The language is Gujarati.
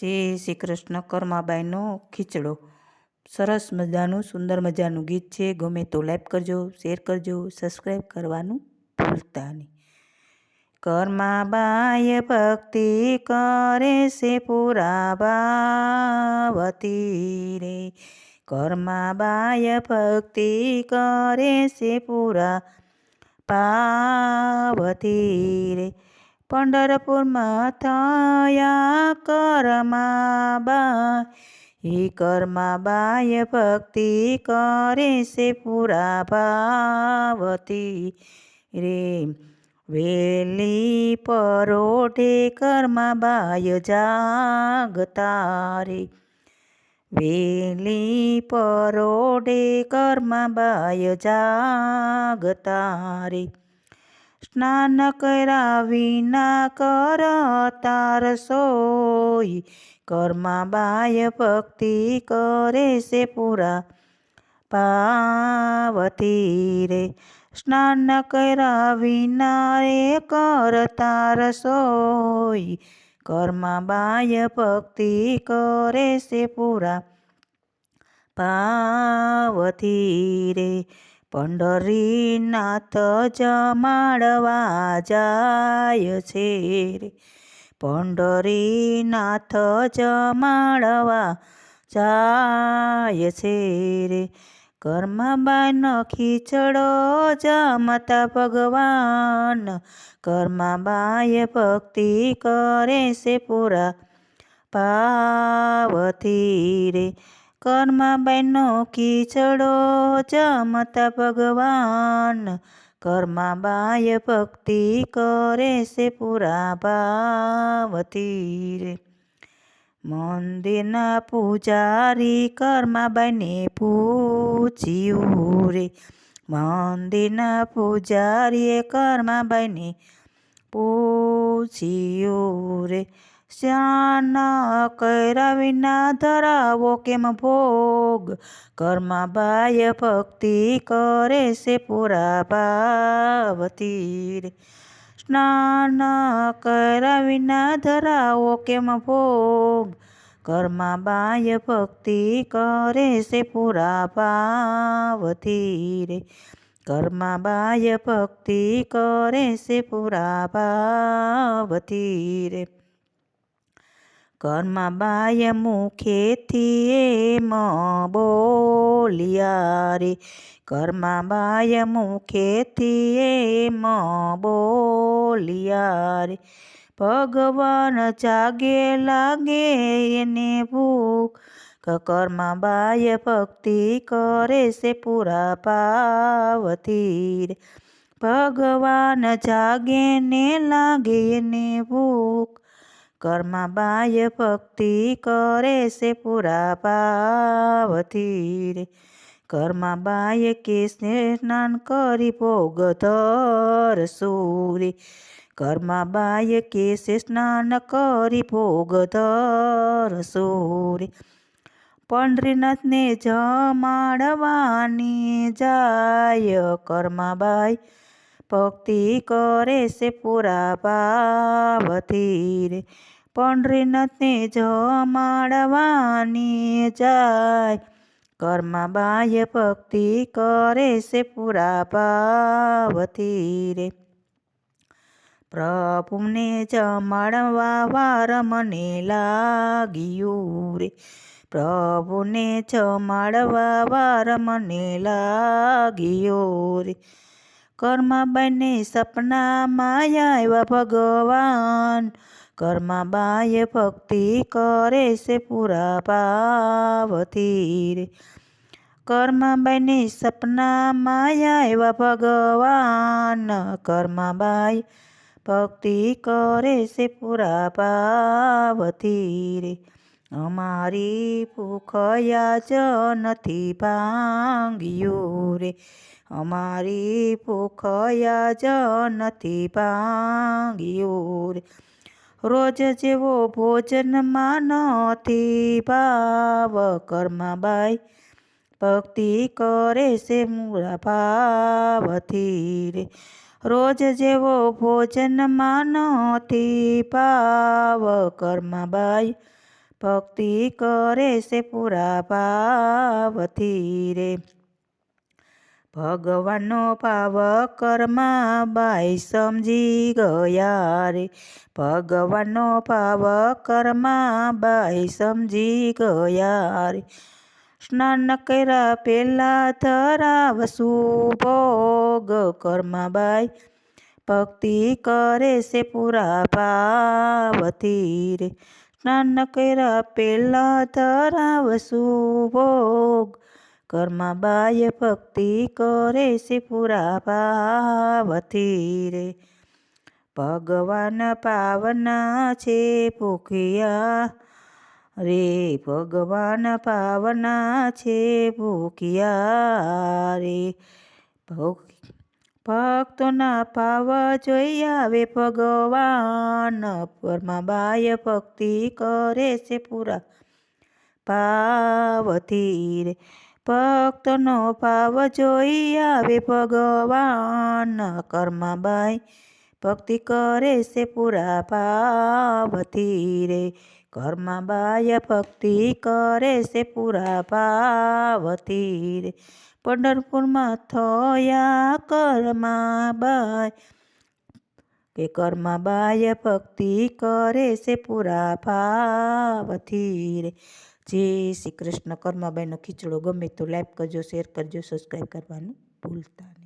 જય શ્રી કૃષ્ણ, કર્માબાઈનો ખીચડો. સરસ મજાનું, સુંદર મજાનું ગીત છે. ગમે તો લાઈક કરજો, શેર કરજો, સબસ્ક્રાઈબ કરવાનું ભૂલતા નહીં. કર્માબાય ભક્તિ કરે છે પૂરા ભાવતી રે કર્માબાય ભક્તિ કરે છે પૂરા પાવતી રે. પંઢરપુરમાં થયા કરમાબા એ કરમાબાય ભક્તિ કરે છે પૂરા ભાવતી રે વેલી પરોઢે કરમાબાય જાગતા રે વેલી પરોઢે કરમાબાય જાગતા રે સ્નાન કર્યા વિના કરતા રસોઈ કર્મા બાય ભક્તિ કરે છે પૂરા પાવતી રે. સ્નાન કર્યા વિના રે કરતા રસોઈ કર્મા બાય ભક્તિ કરે છે પૂરા પાવતી રે. પંઢરીનાથ જમાડવા જાય છે રે. પંઢરીનાથ જમાડવા જાય છે રે. કર્મબાન ખીચડો જમતા ભગવાન. કર્માબાએ ભક્તિ કરે છે પૂરા પાવતી રે. કર્માબાઈનો ખીચડો જમતા ભગવાન. કર્માબાય ભક્તિ કરે છે પૂરા ભાવતી રે મંદિરના પૂજારી કર્માબાઈને પૂછ્યું રે. મંદિરના પૂજારીએ કર્માબાઈને પૂછ્યું રે. શ્યાન કર્યા વિના ધરાવો કેમ ભોગ? કર્મા બાય ભક્તિ કરે છે પૂરા ભાવતી રે સ્નાન કર્યા વિના ધરાવો કેમ ભોગ? કર્મા બાય ભક્તિ કરે છે પૂરા ભાવતી રે કર્મા બાય ભક્તિ કરે છે પૂરા ભાવતી રે કર્મા બાય મુખેથી એમ બોલિયા રે કર્મા બાય મુખેથી એમ બોલિયા રે ભગવાન જાગે લાગે એને ભૂખ કર્મા બાય ભક્તિ કરે છે પૂરા પાવતી રે ભગવાન જાગે ને લાગે એને ભૂખ કર્મા બાય ભક્તિ કરે છે પૂરા પાવતી રે કર્મા બાય કે સ્નાન કરી ભોગ ધર સૂરે કર્મા બાય કે સ્નાન કરી ભોગ ધર સૂરે પંડરીનાથને જમાડવાની જાય કર્માબાઈ ભક્તિ કરે છે પૂરા ભાવથી રે પંડરીનાથને જમાડવાની જાય. કર્માબાઈ ભક્તિ કરે છે પૂરા ભાવથી રે પ્રભુને જમાડવા વાર મને લાગ્યું રે. પ્રભુને જમાડવા વાર મને લાગ્યો રે. કર્માબાઈને સપનામાં આવ્યા ભગવાન. કર્માબાએ ભક્તિ કરે છે પૂરા ભાવથી રે કર્મ બની સપના માયા એવા ભગવાન કર્માબાઈ ભક્તિ કરે છે પૂરા ભાવથી રે અમારી ભૂખયા જ નથી ભાંગ્યું રે. અમારી ભૂખયા જ નથી ભાંગ્યું રે. રોજ જેવો ભોજનમાં નથી ભાવ કર્મા બાઈ. ભક્તિ કરે છે મૂળા ભાવથી રે. રોજ જેવો ભોજનમાં નથી ભાવ કર્માબાઈ ભક્તિ કરે છે પૂરા ભાવથી રે ભગવાનનો ભાવ કર્મા બાઈ સમજી ગયા રે. ભગવાનનો ભાવ કર્મા બાઈ સમજી ગયા રે. સ્નાન કર્યા પેલા ધરાવ ભોગ કર્મા બાઈ. ભક્તિ કરે છે પૂરા ભાવથી રે સ્નાન કર્યા પહેલાં ધરાવશું ભોગ. કર્માબાઈ ભક્તિ કરે છે પૂરા ભાવથી રે. ભગવાન પાવના છે ભૂખિયા રે. ભગવાન પાવના છે ભૂખિયા રે. ભક્તોના ભાવ જોઈ આવે ભગવાન. પરમાબાઈ ભક્તિ કરે છે પૂરા ભાવથી રે ભક્તનો ભાવ જોઈ આવે ભગવાન. કર્માબાઈ ભક્તિ કરે છે પૂરા ભાવથી રે ઘરમાં બાય ભક્તિ કરે છે પૂરા ભાવથી રે પંઢરપુરમાં થયા કર્મા બાય. કે કર્મા બાય ભક્તિ કરે છે પૂરા ભાવથી રે. જય શ્રી કૃષ્ણ. કર્માબાઈનો ખીચડો ગમે તો લાઈક કરજો શેર કરજો સબસ્ક્રાઈબ કરવાનું ભૂલતા નહીં